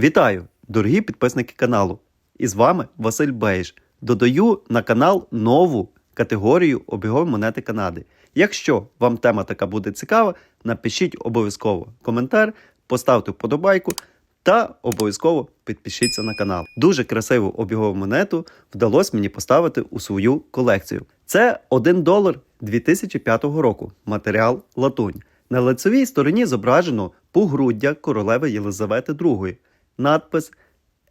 Вітаю, дорогі підписники каналу! І з вами Василь Бейш. Додаю на канал нову категорію обігові монети Канади. Якщо вам тема така буде цікава, напишіть обов'язково коментар, поставте вподобайку та обов'язково підпишіться на канал. Дуже красиву обігову монету вдалося мені поставити у свою колекцію. Це 1 долар 2005 року. Матеріал латунь. На лицевій стороні зображено погруддя королеви Єлизавети II. Надпис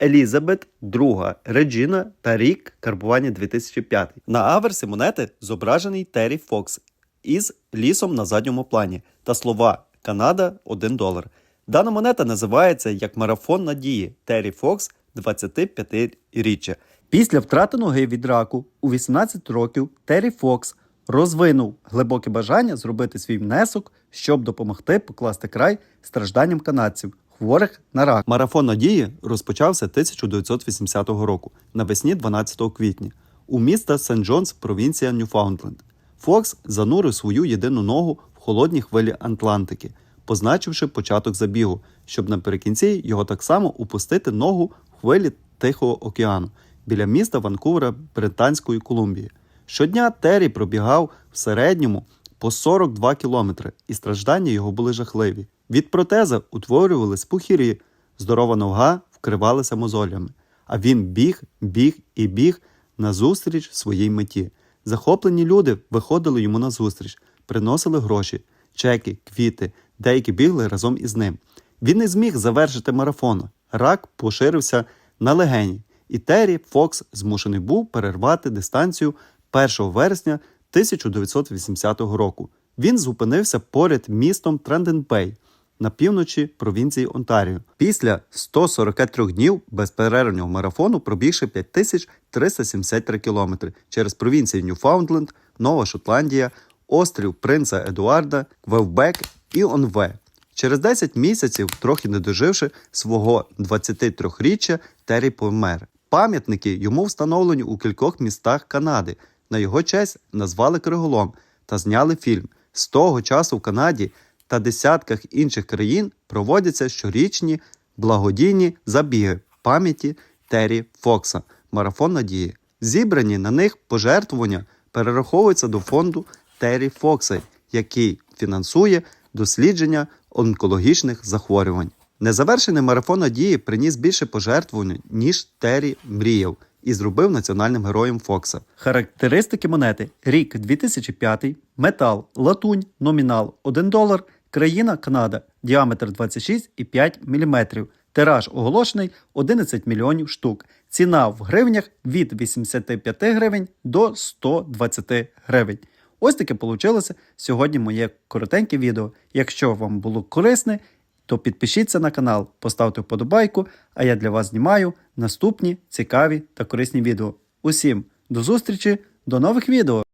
Елізабет II, Реджіна та рік карбування 2005. На аверсі монети зображений Террі Фокс із лісом на задньому плані та слова Канада 1 долар. Дана монета називається як марафон надії Террі Фокс 25-річчя. Після втрати ноги від раку у 18 років Террі Фокс розвинув глибоке бажання зробити свій внесок, щоб допомогти покласти край стражданням канадців, хворих на рак. Марафон надії розпочався 1980 року навесні 12 квітня у міста Сент-Джонс, провінція Ньюфаундленд. Фокс занурив свою єдину ногу в холодні хвилі Атлантики, позначивши початок забігу, щоб наприкінці його так само упустити ногу в хвилі Тихого океану біля міста Ванкувера Британської Колумбії. Щодня Террі пробігав в середньому по 42 кілометри, і страждання його були жахливі. Від протеза утворювались пухірі, здорова нога вкривалася мозолями. А він біг, біг і біг назустріч своїй меті. Захоплені люди виходили йому назустріч, приносили гроші, чеки, квіти, деякі бігли разом із ним. Він не зміг завершити марафон. Рак поширився на легені, і Террі Фокс змушений був перервати дистанцію 1 вересня 1980 року. Він зупинився поряд містом Тренденбей на півночі провінції Онтаріо. Після 143 днів безперервного марафону пробігши 5373 кілометри через провінції Ньюфаундленд, Нова Шотландія, острів Принца Едуарда, Квевбек і Онве. Через 10 місяців, трохи не доживши свого 23-річчя, Террі помер. Пам'ятники йому встановлені у кількох містах Канади. На його честь назвали Криголом та зняли фільм. З того часу в Канаді та десятках інших країн проводяться щорічні благодійні забіги пам'яті Террі Фокса. Марафон надії. Зібрані на них пожертвування перераховуються до фонду Террі Фокса, який фінансує дослідження онкологічних захворювань. Незавершений марафон надії приніс більше пожертвувань, ніж Террі мріяв, і зробив національним героєм Фокса. Характеристики монети: рік 2005, метал, латунь, номінал. 1 долар, країна Канада, діаметр 26,5 мм. Тираж оголошений 11 мільйонів штук. Ціна в гривнях від 85 гривень до 120 гривень. Ось таке вийшло сьогодні моє коротеньке відео. Якщо вам було корисне, то підпишіться на канал, поставте вподобайку, а я для вас знімаю наступні цікаві та корисні відео. Усім до зустрічі, до нових відео!